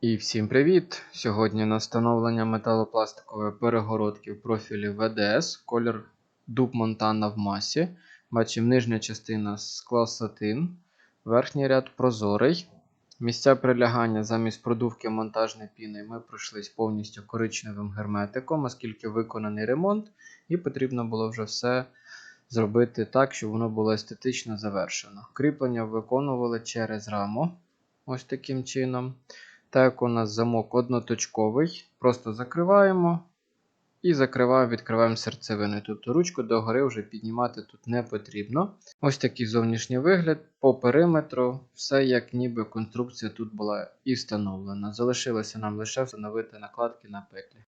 І всім привіт! Сьогодні на встановлення металопластикової перегородки в профілі ВДС, колір дуб Монтана в масі. Бачимо нижня частина скло сатин, верхній ряд прозорий. Місця прилягання замість продувки монтажної піни ми пройшлись повністю коричневим герметиком, оскільки виконаний ремонт, і потрібно було вже все зробити так, щоб воно було естетично завершено. Кріплення виконували через раму, ось таким чином. Так у нас замок одноточковий, просто закриваємо і закриваємо, відкриваємо серцевини. Тобто ручку догори вже піднімати тут не потрібно. Ось такий зовнішній вигляд. По периметру все як ніби конструкція тут була і встановлена. Залишилося нам лише встановити накладки на петлі.